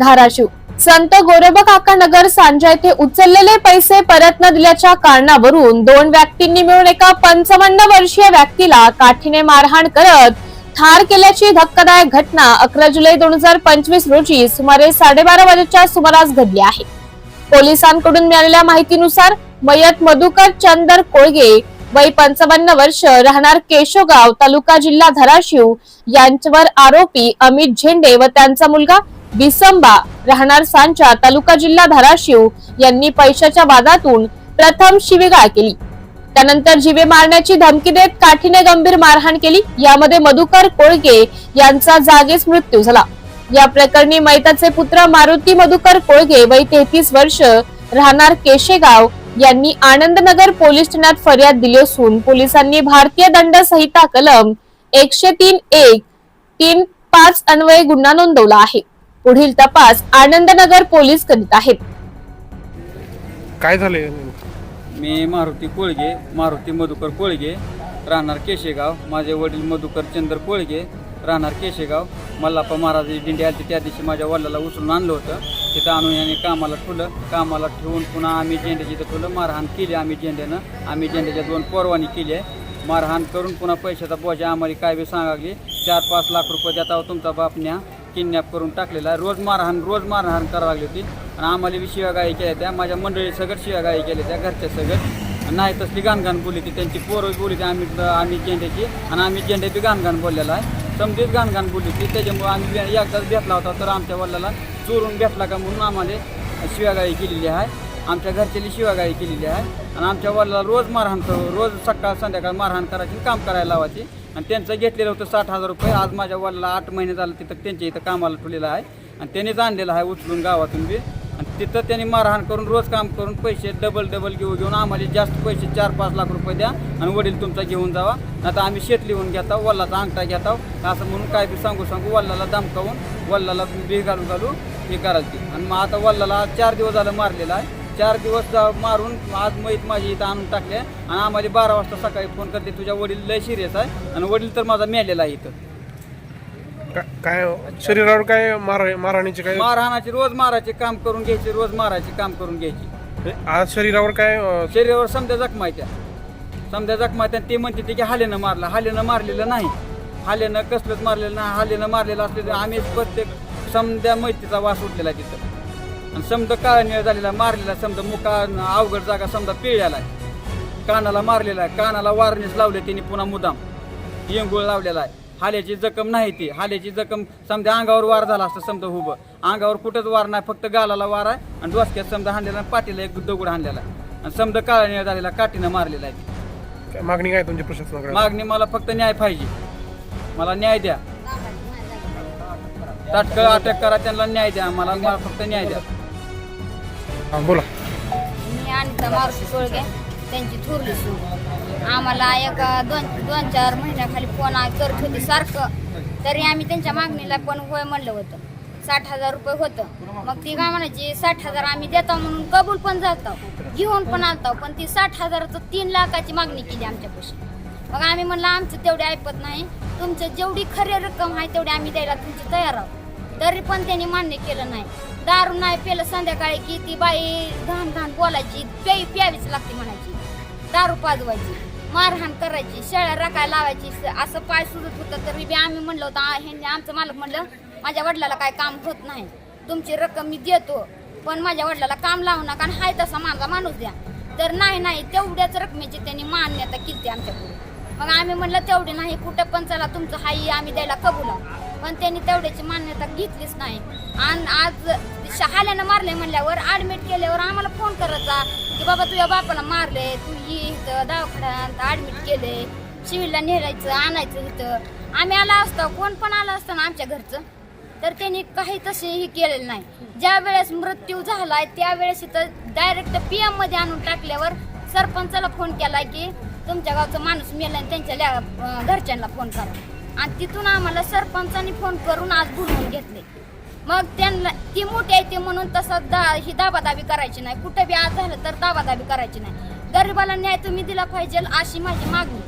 धाराशिव. संत गोरबा काका नगर सांजा येथे उचललेले पैसे परत न दिल्याच्या कारणावरून दोन व्यक्तींनी मिळून एका पंचावन्न वर्षीय व्यक्तीला काठीने मारहाण करत ठार केल्याची धक्कादायक घटना अकरा जुलै दोन हजार पंचवीस रोजी सुमारे साडेबारा वाजेच्या सुमारास घडली आहे. पोलिसांकडून मिळालेल्या माहितीनुसार मयत मधुकर चंदर कोळगे वय पंचावन्न वर्ष राहणार केशवगाव तालुका जिल्हा धाराशिव यांच्यावर आरोपी अमित झेंडे व त्यांचा मुलगा बिसंबा राहणार सांचा तालुका जिल्हा धाराशिव यांनी पैशाच्या वादातून प्रथम शिवीगाळ केली. त्यानंतर जिवे मारण्याची धमकी देत काठीने गंभीर मारहाण केली. यामध्ये मधुकर कोळगे यांचा जागीच मृत्यू झाला. या प्रकरणी मैताचे पुत्र मारुती मधुकर कोळगे वय तेहतीस वर्ष राहणार केशेगाव यांनी आनंदनगर पोलीस ठाण्यात फर्याद दिली असून पोलिसांनी भारतीय दंड संहिता कलम एकशे तीन एक तीन पाच अन्वये गुन्हा नोंदवला आहे. पुढील तपास आनंदनगर पोलीस करीत आहेत. काय झाले मी मारुती कोळगे मारुती मधुकर कोळगे राहणार केशेगाव. माझे वडील मधुकर चंद्र कोळगे राहणार केशेगाव. मल्लाप्पा महाराज दिंडी आली त्या दिवशी माझ्या वडिलाला उचलून आणलं होतं. तिथं आणून याने कामाला ठेवलं. कामाला ठेवून पुन्हा आम्ही झेंड्याची इथं ठेवलं मारहाण केली आम्ही झेंड्यानं. आम्ही झेंड्याच्या दोन परवानी केली आहे. मारहाण करून पुन्हा पैशाचा बोजा आम्हाला काय बी सांगागली चार पाच लाख रुपये देता तुमचा बापण्या किडनॅप करून टाकलेला. आहे रोज मारहाण रोज मारहाण करावी लागली होती. आणि आम्हाला बी शिवागाई केल्या त्या. माझ्या मंडळी सगळं शिवागाई केल्या त्या घरच्या सगळं. नाही तसली गाणगाण बोलली ती. त्यांची पोरं बोलली ती आम्ही आम्ही झेंड्याची. आणि आम्ही झेंडे बी गाणगाण बोललेला आहे. समजेच गाणगाण बोलली ती. त्याच्यामुळे आम्ही एकदाच भेटला होता. तर आमच्या वडिलाला चोरून भेटला का म्हणून आम्हाला शिवागाई केलेली आहे. आमच्या घरच्याली शिवागाई केलेली आहे. आणि आमच्या वडिलाला रोज मारहाण करू रोज सकाळ संध्याकाळ मारहाण करायची काम करायला लावायची. आणि त्यांचं घेतलेलं होतं साठ हजार रुपये. आज माझ्या वडिला आठ महिने झालं तिथं त्यांच्या इथं कामाला ठेवलेलं आहे. आणि त्यांनीच आणलेलं आहे उचलून गावातून बी. आणि तिथं त्यांनी मारहाण करून रोज काम करून पैसे डबल डबल घेऊ घेऊन आम्हाला जास्त पैसे चार पाच लाख रुपये द्या आणि वडील तुमचा घेऊन जावा. आता आम्ही शेत लिहून घेता वल्लाचा अंगठा घेता. असं म्हणून काय बी सांगू सांगू वल्लाला दमकावून वल्लाला बी घालू घालू हे करायची. आणि मग आता वल्लाला चार दिवस झालं मारलेला आहे. चार दिवस मारून आज मैत माझी इथं आणून टाकले आणि आम्हाला बारा वाजता सकाळी फोन करते तुझ्या वडील लय सिरियस आहे. आणि वडील तर माझा मेलेला आहे इथं. का- काय शरीरावर काय मार मारहाणीचे काय मारहाणाचे रोज मारायचे काम करून घ्यायचे रोज मारायचे काम करून घ्यायची. आज शरीरावर काय अं, शरीरावर समजा जखमा आहे त्या. समजा जखमा आहे त्या ते म्हणते ते की हालेनं मारलं. हालेनं मारलेलं नाही. हालेनं कसलंच मारलेलं नाही. हालेनं मारलेलं असलं तर आम्ही प्रत्येक समद्या मैतीचा वास उठलेला आहे तिथं. आणि समजा काळा निळ झालेला मारलेला समजा मुका अवघड जागा समजा पिळलेला आहे. कानाला मारलेला आहे कानाला वारणीस लावले त्यांनी पुन्हा मुदाम येंगुळ लावलेला आहे. हाल्याची जखम नाही ती. हाल्याची जखम समजा अंगावर वार झाला असतं समजा उभं अंगावर कुठंच वार नाही फक्त गालाला वार आहे आणि डोसक्यात समजा हाणलेला पाठीला एक दगड हाणलेला आहे. आणि समजा काळा निळ झालेला काठीनं मारलेला आहे. मागणी काय तुमच्या प्रशासनाकडे मागणी मला फक्त न्याय पाहिजे. मला न्याय द्या. तात्काळ अटक करा त्यांना न्याय द्या. मला फक्त न्याय द्या. बोला. मी अनिता मारुती सोळगे त्यांची थोरली सून आम्हाला एक दोन दोन चार महिन्याखाली फोन करत होते सारखं. तरी आम्ही त्यांच्या मागणीला पण होय म्हणलं होतं. साठ हजार रुपये होतं. मग ती काय म्हणायची साठ हजार आम्ही देतो म्हणून कबूल पण जातो घेऊन पण आणतो पण ती साठ हजाराचं तीन लाखाची मागणी केली आमच्यापाशी. मग आम्ही म्हणलं आमचं तेवढे ऐकत नाही. तुमचं जेवढी खरी रक्कम आहे तेवढी आम्ही द्यायला तुमची तयार आहोत. तरी पण त्यांनी मान्य केलं नाही. दारू नाही पेलं संध्याकाळी की ती बाई घाण घाण बोलायची प्याई प्यावीच लागते म्हणायची. दारू पाजवायची मारहाण करायची शेळ्या रकायला लावायची असं पाय सुजत होतं. तरी बी आम्ही म्हणलं होतं ह्यांनी आमचं मालक म्हणलं माझ्या वडिलाला काय काम होत नाही. तुमची रक्कम मी देतो पण माझ्या वडिलाला काम लावू नका आणि हाय तसा माझा माणूस द्या. तर नाही नाही तेवढ्याच रकमेची त्यांनी मान्यता केली आमच्याकडे मग आम्ही म्हणलं तेवढी नाही कुठं पण चला तुमचं हाई आम्ही द्यायला कबूल आहोत. पण त्यांनी तेवढ्याची मान्यता घेतलीच नाही. आणि आज हाल्यानं मारले म्हणल्यावर ऍडमिट केल्यावर आम्हाला फोन करायचा की बाबा तुझ्या बापाला मारले तू इथं दवाखान्यात ऍडमिट केले सिव्हिलला नेरायचं आणायचं इथं. आम्ही आला असतो कोण पण आला असतं ना आमच्या घरचं तर त्यांनी काही तसे हे केलेलं नाही. ज्या वेळेस मृत्यू झालाय त्यावेळेस इथं डायरेक्ट पी एममध्ये आणून टाकल्यावर सरपंचाला फोन केला की तुमच्या गावचं माणूस मेला आणि त्यांच्या घरच्यांना फोन करा. आणि तिथून आम्हाला सरपंचांनी फोन करून आज बोलवून घेतले. मग त्यांना ती मोठी आहे ते म्हणून तसं दा ही दाबादाबी करायची नाही. कुठं बी आज झालं तर दाबादाबी करायची नाही. गरीबाला न्याय तुम्ही दिला पाहिजे अशी माझी मागणी.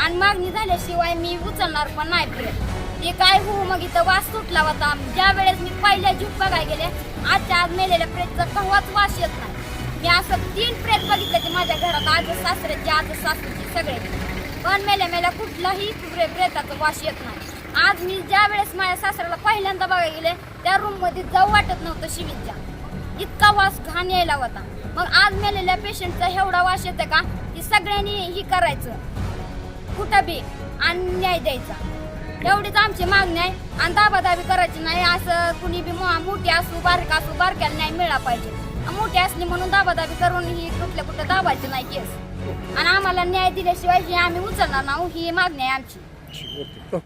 आणि मागणी झाल्याशिवाय मी उचलणार पण नाही फिरत ते काय हो मग इथं वास सुटला होता. ज्या वेळेस मी पहिल्या जीव बघाय गेले आजच्या आज मेलेल्या प्रेतचा कव्हाच वास येत नाही. मी असं तीन प्रेत बघितले ते माझ्या घरात आज सासऱ्याचे आज सासऱ्याचे सगळे. पण मेल्या मेल्या कुठलाही प्रे प्रेताचा वास येत नाही. आज मी ज्या वेळेस माझ्या सासऱ्याला पहिल्यांदा बघायला गेले त्या रूममध्ये जाऊ वाटत नव्हतं शिवीच्या इतका वास घाण यायला होता. मग आज मेलेल्या पेशंटचा एवढा वास येते का? की सगळ्यांनी ही करायचं. कुठं बी आणि न्याय द्यायचा. एवढीच आमची मागणी आहे. आणि दाबादाबी करायची नाही. असं कुणी बी मो- मोठी असू बारका असू बारक्याला न्याय मिळाला पाहिजे. मोठी असली म्हणून दाबादाबी करून ही कुठल्या कुठं दाबायची नाही केस. आणि आम्हाला न्याय दिल्याशिवाय ही आम्ही उचलणार नाही. ही मागणी आहे आमची.